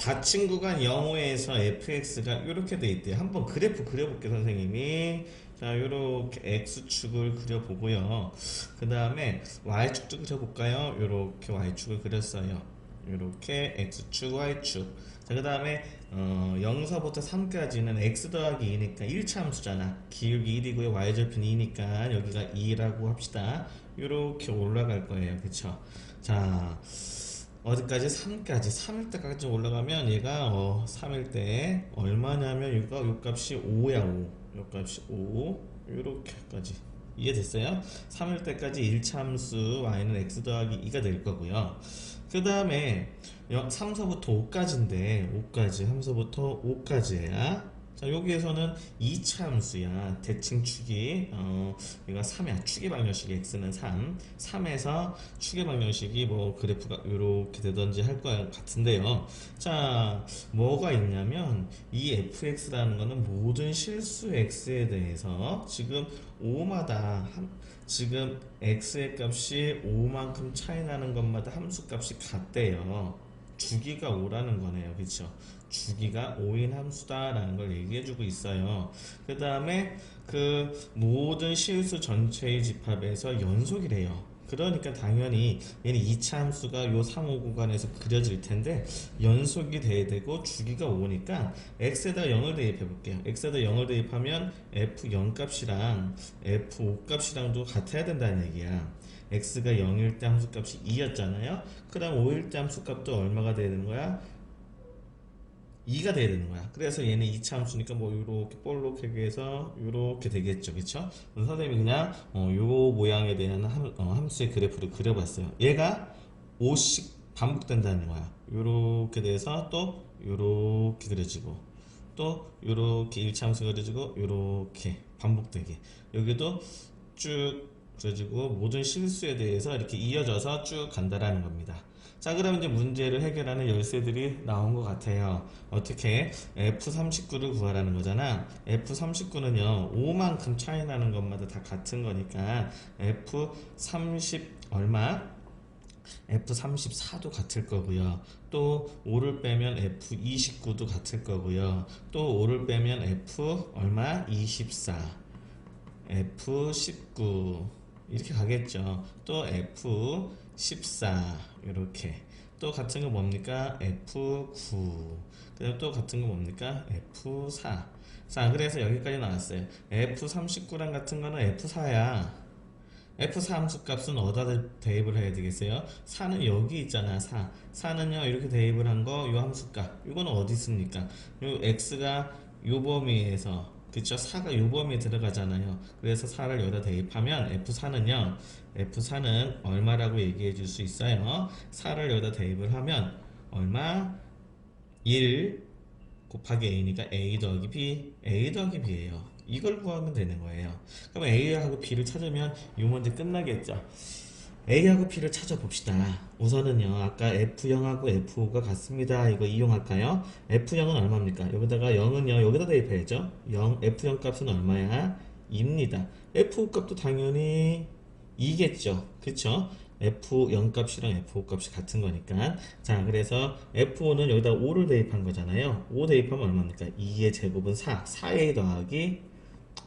닫힌 구간 0호에서 fx가 이렇게 돼 있대요. 한번 그래프 그려볼게요, 선생님이. 자, 요렇게 x축을 그려보고요. 그 다음에 y축도 그려볼까요? 요렇게 y축을 그렸어요. 요렇게 x축, y축. 자, 그 다음에 어, 0서부터 3까지는 x 더하기 2니까 1차 함수잖아. 기울기 1이고요. y절편 2니까 여기가 2라고 합시다. 요렇게 올라갈 거예요. 그쵸? 자, 어디까지? 3까지. 3일 때까지 올라가면 얘가 어, 3일 때 얼마냐면 이거 요 값이 5야 5. 요 값이 5. 요렇게까지. 이해됐어요? 3일 때까지 1차 함수 y는 x 더하기 2가 될 거고요. 그 다음에 3서부터 5까지인데 5까지 3서부터 5까지야 자 여기에서는 2차 함수야 대칭 축이 어 얘가 3이야. 축의 방정식이 x는 3 3에서 축의 방정식이 뭐 그래프가 이렇게 되던지 할 것 같은데요. 자 뭐가 있냐면 이 fx라는 거는 모든 실수 x에 대해서 지금 5마다 한, 지금 x의 값이 5만큼 차이 나는 것마다 함수 값이 같대요 주기가 5라는 거네요. 그쵸? 주기가 5인 함수다라는 걸 얘기해주고 있어요. 그 다음에 그 모든 실수 전체의 집합에서 연속이래요. 그러니까 당연히 얘는 2차 함수가 요 3, 5 구간에서 그려질 텐데 연속이 돼야 되고 주기가 5니까 x에다 0을 대입해 볼게요. x에다 0을 대입하면 f0 값이랑 f5 값이랑도 같아야 된다는 얘기야. X가 0일 때 함수값이 2였잖아요. 그 다음 5일 때 함수값도 얼마가 돼야 되는 거야? 2가 돼야 되는 거야. 그래서 얘는 2차 함수니까 뭐 요렇게 볼록하게 해서 요렇게 되겠죠. 그쵸? 그래서 선생님이 그냥 어, 요 모양에 대한 함, 어, 함수의 그래프를 그려봤어요. 얘가 5씩 반복된다는 거야. 요렇게 돼서 또 요렇게 그려지고 또 요렇게 1차 함수 그려지고 요렇게 반복되게 여기도 쭉 그래가지고 모든 실수에 대해서 이렇게 이어져서 쭉 간다라는 겁니다. 자, 그럼 이제 문제를 해결하는 열쇠들이 나온 것 같아요. 어떻게? F39를 구하라는 거잖아. F39는요, 5만큼 차이 나는 것마다 다 같은 거니까, F30 얼마? F34도 같을 거고요. 또 5를 빼면 F29도 같을 거고요. 또 5를 빼면 F 얼마? 24. F19 이렇게 가겠죠. 또 F14 이렇게 또 같은 거 뭡니까? F9 그다음 또 같은 거 뭡니까? F4 자 그래서 여기까지 나왔어요. F39랑 같은 거는 F4야. F4 함수 값은 어디다 대입을 해야 되겠어요? 4는 여기 있잖아 4 4는요 이렇게 대입을 한거이 함수값 이거는 어디 있습니까? 요 X가 요 범위에서 그쵸? 4가 요 범위에 들어가잖아요. 그래서 4를 여기다 대입하면 F4는요 F4는 얼마라고 얘기해 줄 수 있어요? 4를 여기다 대입을 하면 얼마? 1 곱하기 A니까 A 더하기 B A 더하기 B예요. 이걸 구하면 되는 거예요. 그럼 A하고 B를 찾으면 이 문제 끝나겠죠 A하고 B를 찾아봅시다. 우선은요, 아까 F0하고 F5가 같습니다. 이거 이용할까요? F0은 얼마입니까? 여기다가 0은요, 여기다 대입해야죠. 0, F0 값은 얼마야? 2입니다. F5 값도 당연히 2겠죠. 그쵸? F0 값이랑 F5 값이 같은 거니까. 자, 그래서 F5는 여기다 5를 대입한 거잖아요. 5 대입하면 얼마입니까? 2의 제곱은 4. 4a 더하기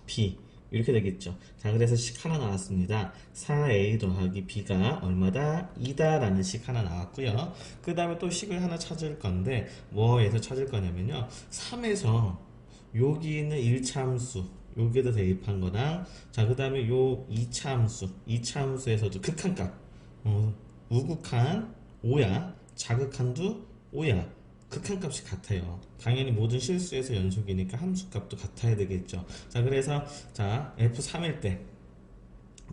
B. 이렇게 되겠죠. 자, 그래서 식 하나 나왔습니다. 4a 더하기 b가 얼마다? 2다 라는 식 하나 나왔고요. 그 다음에 또 식을 하나 찾을 건데 뭐에서 찾을 거냐면요. 3에서 여기 있는 1차 함수 여기에다 대입한 거랑 자, 그 다음에 요 2차 함수 2차 함수에서도 극한값 어, 우극한 5야 자극한도 5야 극한값이 같아요. 당연히 모든 실수에서 연속이니까 함수값도 같아야 되겠죠. 자, 그래서 자 F3일 때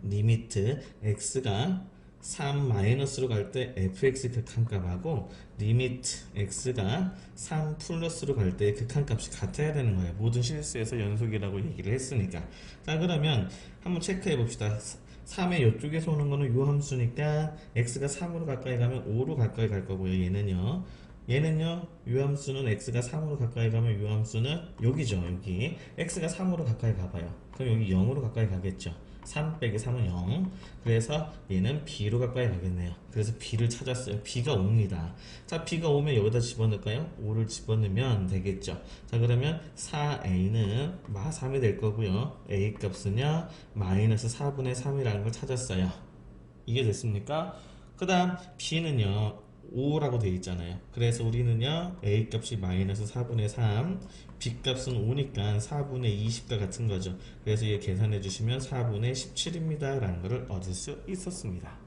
리미트 x가 3 마이너스로 갈 때 fx 극한값하고 리미트 x가 3 플러스로 갈 때 극한값이 같아야 되는 거예요. 모든 실수에서 연속이라고 얘기를 했으니까. 자, 그러면 한번 체크해 봅시다. 3의 이쪽에서 오는 거는 요 함수니까 x가 3으로 가까이 가면 5로 가까이 갈 거고요. 얘는요. 얘는요 유함수는 x가 3으로 가까이 가면 유함수는 여기죠 여기 x가 3으로 가까이 가봐요 그럼 여기 0으로 가까이 가겠죠 3 빼기 3은 0. 그래서 얘는 B로 가까이 가겠네요. 그래서 B를 찾았어요. B가 옵니다. 자, B가 오면 여기다 집어넣을까요? 5를 집어넣으면 되겠죠. 자, 그러면 4A는 마 3이 될 거고요. A 값은요, 마이너스 4분의 3이라는 걸 찾았어요. 이게 됐습니까? 그 다음 B는요 5라고 되어 있잖아요. 그래서 우리는요 A 값이 마이너스 4분의 3 B 값은 5니까 4분의 20과 같은 거죠. 그래서 얘 계산해 주시면 4분의 17입니다 라는 것을 얻을 수 있었습니다